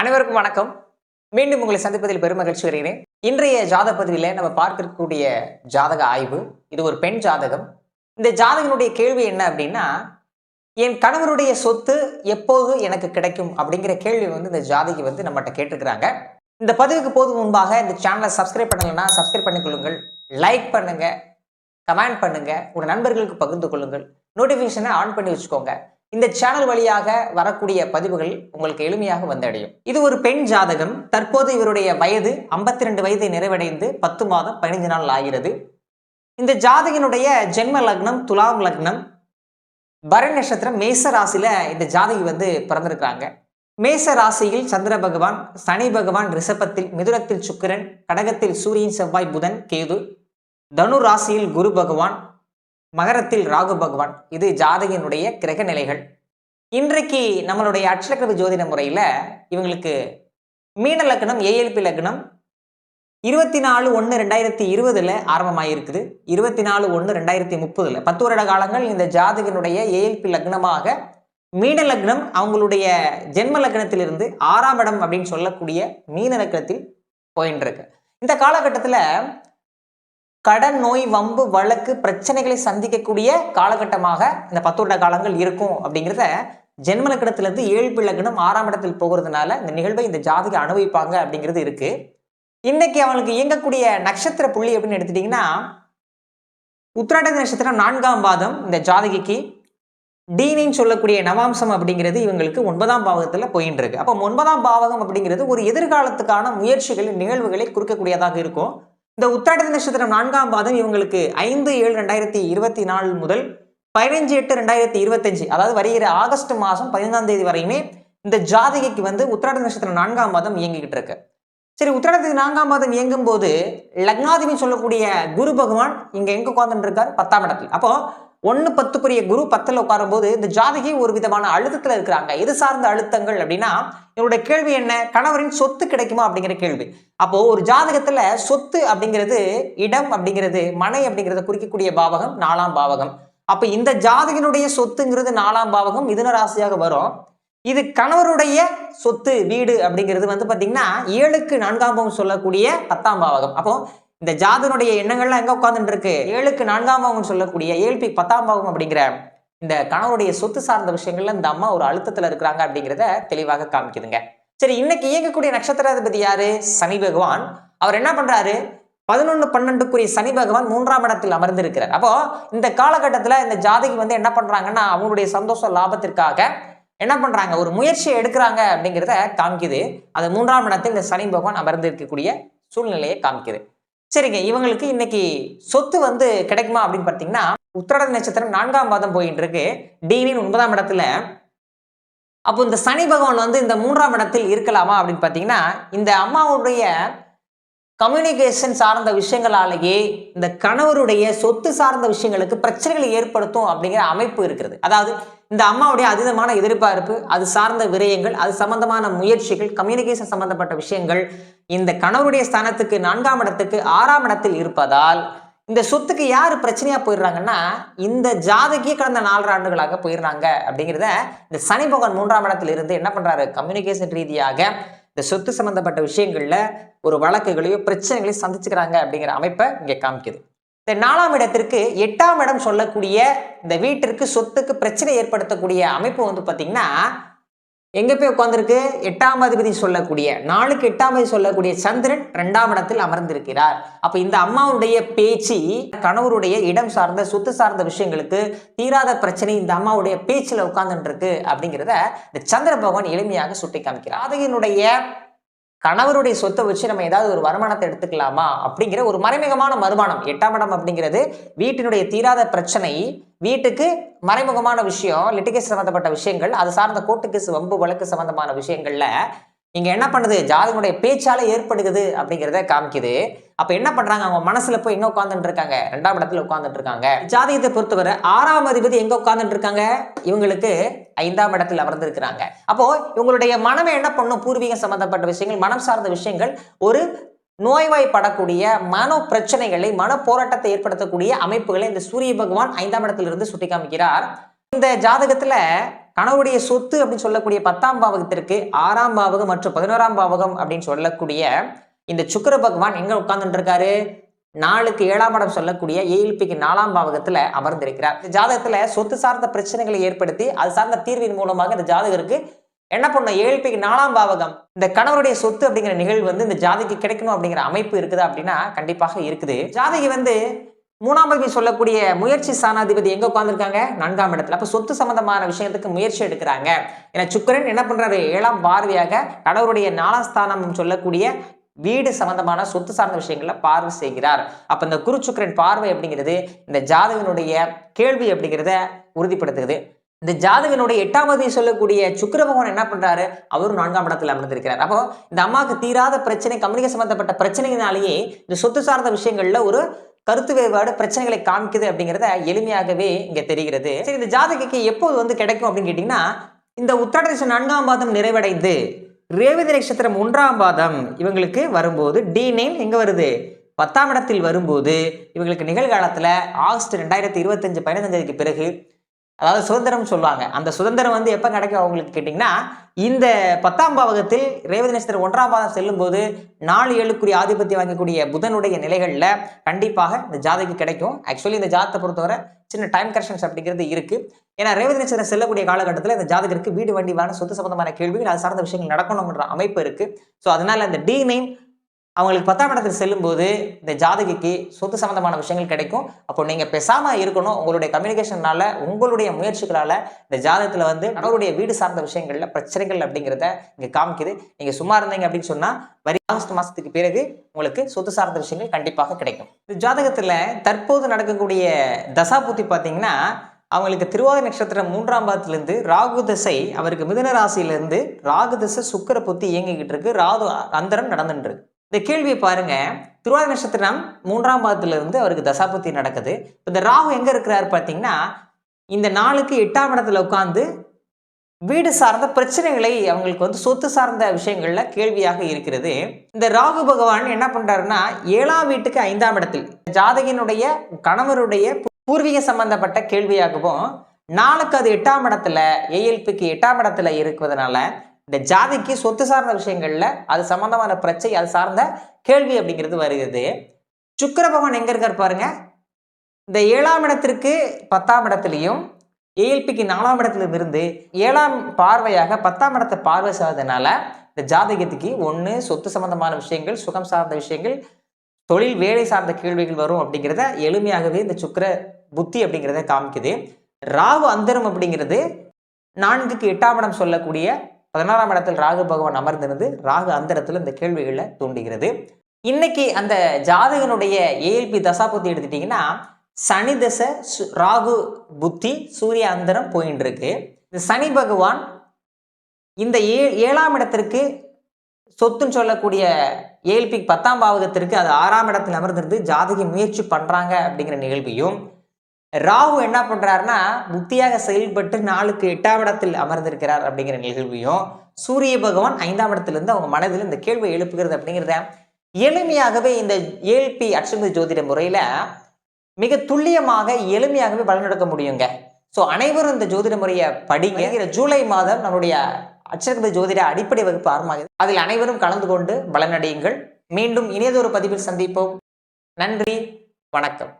அனைவருக்கும் வணக்கம். மீண்டும் உங்களை சந்திப்பதில் பெரும் மகிழ்ச்சி வருகிறேன் இன்றைய ஜாதக பதிவில் நம்ம பார்க்கக்கூடிய ஜாதக ஆய்வு. இது ஒரு பெண் ஜாதகம். இந்த ஜாதகனுடைய கேள்வி என்ன அப்படின்னா என் கணவருடைய சொத்து எப்போது எனக்கு கிடைக்கும் அப்படிங்கிற கேள்வி வந்து இந்த ஜாதகி வந்து நம்மகிட்ட கேட்டிருக்கிறாங்க. இந்த பதிவுக்கு போது முன்பாக இந்த சேனலை சப்ஸ்கிரைப் பண்ணலைன்னா சப்ஸ்கிரைப் பண்ணிக்கொள்ளுங்கள் லைக் பண்ணுங்க. கமெண்ட் பண்ணுங்க. உங்கள் நண்பர்களுக்கு பகிர்ந்து கொள்ளுங்கள். நோட்டிஃபிகேஷனை ஆன் பண்ணி வச்சுக்கோங்க. இந்த சேனல் வழியாக வரக்கூடிய பதிவுகள் உங்களுக்கு எளிமையாக வந்தடையும். இது ஒரு பெண் ஜாதகம். தற்போது இவருடைய வயது 52 ரெண்டு வயதை நிறைவடைந்து பத்து மாதம் பதினைஞ்சு நாள் ஆகிறது. இந்த ஜாதகனுடைய ஜென்ம லக்னம் துலாம் லக்னம் பரண் நட்சத்திரம் மேச ராசியில இந்த ஜாதகி வந்து பிறந்திருக்கிறாங்க. மேச ராசியில் சந்திர பகவான் சனி பகவான் ரிஷபத்தில் மிதுனத்தில் சுக்கிரன் கடகத்தில் சூரியன் செவ்வாய் புதன் கேது. தனு ராசியில் குரு பகவான் மகரத்தில் ராகு பகவான் இது ஜாதகினுடைய கிரக நிலைகள். இன்றைக்கு நம்மளுடைய அட்சலக்கர ஜோதிட முறையில் இவங்களுக்கு மீன லக்னம் ஏஎல்பி லக்னம் இருபத்தி நாலு ஒன்று ரெண்டாயிரத்தி இருபதுல ஆரம்பமாயிருக்குது. இருபத்தி நாலு ஒன்று ரெண்டாயிரத்தி முப்பதுல. பத்து வருட காலங்கள் இந்த ஜாதகனுடைய ஏஎல்பி லக்னமாக மீன லக்னம் அவங்களுடைய ஜென்ம லக்னத்திலிருந்து ஆறாம் இடம் அப்படின்னு சொல்லக்கூடிய மீன லக்னத்தில் போயின்னு இருக்கு இந்த காலகட்டத்தில் கடன் நோய் வம்பு வழக்கு பிரச்சனைகளை சந்திக்கக்கூடிய காலகட்டமாக இந்த பத்து வருட காலங்கள் இருக்கும் அப்படிங்கிறத ஜென்ம ஏழு ஏழ்பி ஆறாம் இடத்தில் போகிறதுனால இந்த நிகழ்வை இந்த ஜாதகி அனுபவிப்பாங்க அப்படிங்கிறது இருக்கு. இன்னைக்கு அவனுக்கு இயங்கக்கூடிய நட்சத்திர புள்ளி அப்படின்னு எடுத்துட்டீங்கன்னா உத்திராட நட்சத்திரம் நான்காம் பாதம் இந்த ஜாதகிக்கு டீனின்னு சொல்லக்கூடிய நவாம்சம் அப்படிங்கிறது இவங்களுக்கு ஒன்பதாம் பாவகத்தில் போயின்னு இருக்கு அப்போ ஒன்பதாம் பாவகம் அப்படிங்கிறது ஒரு எதிர்காலத்துக்கான முயற்சிகள் நிகழ்வுகளை குறிக்கக்கூடியதாக இருக்கும். இந்த உத்திராட நட்சத்திரம் நான்காம் பாதம் இவங்களுக்கு ஐந்து ஏழு ரெண்டாயிரத்தி இருபத்தி நாலு முதல் பதினஞ்சு எட்டு ரெண்டாயிரத்தி இருபத்தஞ்சு அதாவது வருகிற ஆகஸ்ட் மாதம் பதினைந்தாம் தேதி வரையுமே இந்த ஜாதகைக்கு வந்து உத்திராட நட்சத்திரம் நான்காம் பாதம் இயங்கிக்கிட்டு இருக்கு. சரி உத்திராடத்துக்கு நான்காம் பாதம் இயங்கும் போது லக்னாதிபதி சொல்லக்கூடிய குரு பகவான் இங்க எங்க உட்காந்துட்டு இருக்காரு? பத்தாம் இடத்துல. அப்போ ஒன்று பத்துக்குரிய குரு பத்தில் உட்காரும்போது இந்த ஜாதகி ஒரு விதமான அழுத்தத்தில் இருக்கிறாங்க. எது சார்ந்த அழுத்தங்கள் அப்படின்னா என்னுடைய கேள்வி என்ன? கணவரின் சொத்து கிடைக்குமா அப்படிங்கிற கேள்வி. அப்போ ஒரு ஜாதகத்துல சொத்து அப்படிங்கிறது இடம் அப்படிங்கிறது மனை அப்படிங்கிறத குறிக்கக்கூடிய பாவகம் நாலாம் பாவகம். அப்ப இந்த ஜாதகனுடைய சொத்துங்கிறது நாலாம் பாவகம் மிதுன ராசியாக வரும். இது கணவருடைய சொத்து வீடு அப்படிங்கிறது வந்து பாத்தீங்கன்னா ஏழுக்கு நான்காம் பாவம் சொல்லக்கூடிய பத்தாம் பாவகம். அப்போ இந்த ஜாதனுடைய எண்ணங்கள்லாம் எங்க உட்கார்ந்துட்டு இருக்கு ஏழுக்கு நான்காம் பாவம் சொல்லக்கூடிய ஏழ்பி பத்தாம் பாவம் அப்படிங்கிற இந்த கணவருடைய சொத்து சார்ந்த விஷயங்கள்ல இந்த அம்மா ஒரு அழுத்தத்துல இருக்கிறாங்க அப்படிங்கிறத தெளிவாக காமிக்குதுங்க. சரி இன்னைக்கு இயங்கக்கூடிய நட்சத்திராதிபதி யாரு? சனி பகவான். அவர் என்ன பண்றாரு? பதினொன்று பன்னெண்டுக்குரிய சனி பகவான் மூன்றாம் இடத்தில் அமர்ந்திருக்கிறார். அப்போ இந்த காலகட்டத்தில் இந்த ஜாதகி வந்து என்ன பண்றாங்கன்னா அவங்களுடைய சந்தோஷ லாபத்திற்காக என்ன பண்றாங்க? ஒரு முயற்சியை எடுக்கிறாங்க அப்படிங்கிறத காமிக்குது. அது மூன்றாம் இடத்தில் இந்த சனி பகவான் அமர்ந்திருக்கக்கூடிய சூழ்நிலையை காமிக்குது. சரிங்க இவங்களுக்கு இன்னைக்கு சொத்து வந்து கிடைக்குமா அப்படின்னு பார்த்தீங்கன்னா உத்திரட நட்சத்திரம் நான்காம் பாதம் போயிட்டு இருக்கு டீனின் ஒன்பதாம் இடத்துல. அப்போ இந்த சனி பகவான் வந்து இந்த மூன்றாம் இடத்தில் இருக்கலாமா அப்படின்னு பார்த்தீங்கன்னா இந்த அம்மாவுடைய கம்யூனிகேஷன் சார்ந்த விஷயங்களாலேயே இந்த கணவருடைய சொத்து சார்ந்த விஷயங்களுக்கு பிரச்சனைகளை ஏற்படுத்தும் அப்படிங்கிற அமைப்பு இருக்கிறது. அதாவது இந்த அம்மாவுடைய அதீதமான எதிர்பார்ப்பு அது சார்ந்த விரயங்கள் அது சம்பந்தமான முயற்சிகள் கம்யூனிகேஷன் சம்பந்தப்பட்ட விஷயங்கள் இந்த கணவருடைய ஸ்தானத்துக்கு நான்காம் இடத்துக்கு ஆறாம் இடத்தில் இருப்பதால் இந்த சொத்துக்கு யார் பிரச்சனையா போயிடுறாங்கன்னா இந்த ஜாதகியே கடந்த நாலு ஆண்டுகளாக போயிடுறாங்க அப்படிங்கிறத இந்த சனி பகவான் மூன்றாம் இடத்துல இருந்து என்ன பண்றாரு? கம்யூனிகேஷன் ரீதியாக இந்த சொத்து சம்பந்தப்பட்ட விஷயங்கள்ல ஒரு வழக்குகளையோ பிரச்சனைகளையும் சந்திச்சுக்கிறாங்க அப்படிங்கிற அமைப்பை இங்கே காமிக்குது. இந்த நாலாம் இடத்திற்கு எட்டாம் இடம் சொல்லக்கூடிய இந்த வீட்டிற்கு சொத்துக்கு பிரச்சனை ஏற்படுத்தக்கூடிய அமைப்பு வந்து பார்த்தீங்கன்னா எங்க போய் உட்காந்துருக்கு எட்டாம் அதிபதி சொல்லக்கூடிய நாளுக்கு எட்டாம் அதிபதி சொல்லக்கூடிய சந்திரன் ரெண்டாம் இடத்தில் அமர்ந்திருக்கிறார். அப்ப இந்த அம்மாவுடைய பேச்சு கணவருடைய இடம் சார்ந்த சொத்து சார்ந்த விஷயங்களுக்கு தீராத பிரச்சனை இந்த அம்மாவுடைய பேச்சில் உட்கார்ந்துட்டு இருக்கு அப்படிங்கிறத இந்த சந்திர பகவான் எளிமையாக சுட்டி காமிக்கிறார் அதனுடைய கணவருடைய சொத்தை வச்சு நம்ம ஏதாவது ஒரு வருமானத்தை எடுத்துக்கலாமா அப்படிங்கிற ஒரு மறைமுகமான வருமானம் எட்டாம் இடம் அப்படிங்கிறது வீட்டினுடைய தீராத பிரச்சனை வீட்டுக்கு மறைமுகமான விஷயம் லிட்டிகேஸ் சம்மந்தப்பட்ட விஷயங்கள் அது சார்ந்த கோர்ட்டு கேஸ் வம்பு வழக்கு சம்பந்தமான விஷயங்கள்ல இங்க என்ன பண்ணுது? ஜாதகனுடைய பேச்சால ஏற்படுகிறது அப்படிங்கிறத காமிக்குது. அப்ப என்ன பண்றாங்க? அவங்க மனசுல போய் எங்க உட்காந்துட்டு இருக்காங்க ரெண்டாம் இடத்துல உட்காந்துட்டு இருக்காங்க ஜாதகத்தை பொறுத்தவரை ஆறாம் அதிபதி எங்க உட்காந்துட்டு இருக்காங்க இவங்களுக்கு ஐந்தாம் இடத்தில் அமர்ந்திருக்கிறாங்க. அப்போ இவங்களுடைய மனமே என்ன பண்ணும்? பூர்வீகம் சம்பந்தப்பட்ட விஷயங்கள் மனம் சார்ந்த விஷயங்கள் ஒரு நோய்வாய்ப்படக்கூடிய மன பிரச்சனைகளை மன போராட்டத்தை ஏற்படுத்தக்கூடிய அமைப்புகளை இந்த சூரிய பகவான் ஐந்தாம் இடத்திலிருந்து சுட்டி காமிக்கிறார் இந்த ஜாதகத்துல கணவருடைய சொத்து அப்படின்னு சொல்லக்கூடிய பத்தாம் பாவகத்திற்கு ஆறாம் பாவகம் மற்றும் பதினோராம் பாவகம் அப்படின்னு சொல்லக்கூடிய இந்த சுக்கிர பகவான் எங்க உட்கார்ந்துட்டு இருக்காரு நாளுக்கு ஏழாம் இடம் சொல்லக்கூடிய ஏஎல்பிக்கு நாலாம் பாவகத்துல அமர்ந்திருக்கிறார். இந்த ஜாதகத்துல சொத்து சார்ந்த பிரச்சனைகளை ஏற்படுத்தி அது சார்ந்த தீர்வின் மூலமாக இந்த ஜாதகருக்கு என்ன பண்ணும்? ஏழ்பிக்கு நாலாம் பாவகம். இந்த கணவருடைய சொத்து அப்படிங்கிற நிகழ்வு வந்து இந்த ஜாதிக்கு கிடைக்கணும் அப்படிங்கிற அமைப்பு இருக்குதா அப்படின்னா கண்டிப்பாக இருக்குது. ஜாதகி வந்து மூணாம் பகுதி சொல்லக்கூடிய முயற்சி சாணாதிபதி எங்க உட்கார்ந்துருக்காங்க? நான்காம் இடத்துல. அப்ப சொத்து சம்பந்தமான விஷயத்துக்கு முயற்சி எடுக்கிறாங்க. ஏன்னா சுக்கிரன் என்ன பண்றாரு? ஏழாம் பார்வையாக கடவுளுடைய நாலாம் ஸ்தானம் சொல்லக்கூடிய வீடு சம்பந்தமான சொத்து சார்ந்த விஷயங்களை பார்வை செய்கிறார். அப்ப இந்த குரு சுக்கிரன் பார்வை அப்படிங்கிறது இந்த ஜாதகனுடைய கேள்வி அப்படிங்கிறத உறுதிப்படுத்துகிறது. இந்த ஜாதகனுடைய எட்டாவது சொல்லக்கூடிய சுக்கர பகவான் என்ன பண்றாரு? அவரும் நான்காம் இடத்துல அமர்ந்திருக்கிறார். அப்போ இந்த அம்மாவுக்கு தீராத பிரச்சனை கம்யூனிகேஷன் சம்பந்தப்பட்ட பிரச்சனையினாலேயே இந்த சொத்து சார்ந்த விஷயங்கள்ல ஒரு கருத்து வேறுபாடு பிரச்சனைகளை காமிக்குது அப்படிங்கிறத எளிமையாகவே இங்க தெரிகிறது. சரி இந்த ஜாதகிக்கு எப்போது வந்து கிடைக்கும் அப்படின்னு கேட்டிங்கன்னா இந்த உத்தரதேச நான்காம் பாதம் நிறைவடைந்து ரேவதி நட்சத்திரம் ஒன்றாம் பாதம் இவங்களுக்கு வரும்போது டி நைன் எங்க வருது? பத்தாம் இடத்தில் வரும்போது இவங்களுக்கு நிகழ்காலத்துல ஆகஸ்ட் ரெண்டாயிரத்தி இருபத்தஞ்சு பதினஞ்சாவதுக்கு பிறகு அதாவது சுதந்திரம் சொல்லுவாங்க. அந்த சுதந்திரம் வந்து எப்போ கிடைக்கும் அவங்களுக்கு கேட்டிங்கன்னா இந்த பத்தாம் பாவகத்தில் ரேவதி நட்சத்திரம் ஒன்றாம் பாதம் செல்லும்போது நாலு ஏழுக்குரிய ஆதிபத்தியம் வாங்கக்கூடிய புதனுடைய நிலைகளில் கண்டிப்பாக இந்த ஜாதகி கிடைக்கும். ஆக்சுவலி இந்த ஜாதத்தை பொறுத்தவரை சின்ன டைம் கரெக்ஷன்ஸ் அப்படிங்கிறது இருக்கு. ஏன்னா ரேவதி நட்சத்திரம் செல்லக்கூடிய காலகட்டத்தில் இந்த ஜாதகருக்கு வீடு வண்டி வாங்க சொத்து சம்பந்தமான கேள்விகள் அது சார்ந்த விஷயங்கள் நடக்கணுங்கிற அமைப்பு இருக்கு. ஸோ அதனால இந்த டி நைன் அவங்களுக்கு பத்தாம் இடத்தில் செல்லும்போது இந்த ஜாதகிக்கு சொத்து சம்பந்தமான விஷயங்கள் கிடைக்கும். அப்போ நீங்கள் பெசாமல் இருக்கணும். உங்களுடைய கம்யூனிகேஷனால உங்களுடைய முயற்சிகளால் இந்த ஜாதகத்தில் வந்து அவருடைய வீடு சார்ந்த விஷயங்களில் பிரச்சனைகள் அப்படிங்கிறத இங்கே காமிக்குது. நீங்கள் சும்மா இருந்தீங்க அப்படின்னு சொன்னால் வரி ஆகஸ்ட் மாதத்துக்கு பிறகு உங்களுக்கு சொத்து சார்ந்த விஷயங்கள் கண்டிப்பாக கிடைக்கும். இந்த ஜாதகத்தில் தற்போது நடக்கக்கூடிய தசாபுத்தி பார்த்தீங்கன்னா அவங்களுக்கு திருவாதிரை நட்சத்திரம் மூன்றாம் பாதத்திலிருந்து ராகு தசை அவருக்கு மிதுன ராசியிலிருந்து ராகு திசை சுக்கர புத்தி இயங்கிக்கிட்டு இருக்கு. ராகு அந்தரம் நடந்துட்டு இருக்கு. இந்த கேள்வியை பாருங்க. திருவாதிரை நட்சத்திரம் மூன்றாம் பாதத்திலிருந்து அவருக்கு தசாபத்தி நடக்குது. இந்த ராகு எங்க இருக்கிறாரு பார்த்தீங்கன்னா இந்த நாளுக்கு எட்டாம் இடத்துல உட்காந்து வீடு சார்ந்த பிரச்சனைகளை அவங்களுக்கு வந்து சொத்து சார்ந்த விஷயங்கள்ல கேள்வியாக இருக்கிறது. இந்த ராகு பகவான் என்ன பண்றாருன்னா ஏழாம் வீட்டுக்கு ஐந்தாம் இடத்தில் ஜாதகனுடைய கணவருடைய பூர்வீக சம்பந்தப்பட்ட கேள்வியாகவும் நாளுக்கு அது எட்டாம் இடத்துல ஏஎல்பிக்கு எட்டாம் இடத்துல இருக்குவதனால இந்த ஜாதிக்கு சொத்து சார்ந்த விஷயங்கள்ல அது சம்பந்தமான பிரச்சனை அது சார்ந்த கேள்வி அப்படிங்கிறது வருகிறது. சுக்கர பகவான் எங்க இருக்கார் பாருங்க? இந்த ஏழாம் இடத்திற்கு பத்தாம் இடத்துலையும் ஏஎல்பிக்கு நாலாம் இடத்துல இருந்து ஏழாம் பார்வையாக பத்தாம் இடத்தை பார்வை செய்வதனால இந்த ஜாதகத்துக்கு ஒன்று சொத்து சம்பந்தமான விஷயங்கள் சுகம் சார்ந்த விஷயங்கள் தொழில் வேலை சார்ந்த கேள்விகள் வரும் அப்படிங்கிறத எளிமையாகவே இந்த சுக்கர புத்தி அப்படிங்கிறத காமிக்குது. ராகு அந்தரம் அப்படிங்கிறது நான்குக்கு எட்டாம் இடம் சொல்லக்கூடிய பதினாறாம் இடத்தில் ராகு பகவான் அமர்ந்திருந்து ராகு அந்த இடத்துல இந்த கேள்விகளை தூண்டுகிறது. இன்னைக்கு அந்த ஜாதகனுடைய ஏஎல்பி தசாபுத்தி எடுத்துட்டீங்கன்னா சனி தசை சு- ராகு புத்தி சூரிய அந்தரம் போயின்னு இருக்கு இந்த சனி பகவான் இந்த ஏ ஏழாம் இடத்திற்கு சொத்துன்னு சொல்லக்கூடிய ஏஎல்பி பத்தாம் பாவகத்திற்கு அது ஆறாம் இடத்தில் அமர்ந்திருந்து ஜாதகி முயற்சி பண்றாங்க அப்படிங்கிற நிகழ்வையும் ராகு என்ன பண்றாருன்னா புத்தியாக செயல்பட்டு நாளுக்கு எட்டாம் இடத்தில் அமர்ந்திருக்கிறார் அப்படிங்கிற நிகழ்வையும் சூரிய பகவான் ஐந்தாம் இடத்திலிருந்து அவங்க மனதில் இந்த கேள்வியை எழுப்புகிறது அப்படிங்கிறத எளிமையாகவே இந்த ஏஎல்பி அட்சமதி ஜோதிட முறையில மிக துல்லியமாக எளிமையாகவே பலனெடுக்க முடியுங்க. ஸோ அனைவரும் இந்த ஜோதிட முறையை படிங்க. வருகிற ஜூலை மாதம் நம்மளுடைய அச்சரகத ஜோதிட அடிப்படை வகுப்பு ஆரம்பமாகுது. அதில் அனைவரும் கலந்து கொண்டு பலனடையுங்கள் மீண்டும் இனியதொரு பதிவில் சந்திப்போம். நன்றி. வணக்கம்.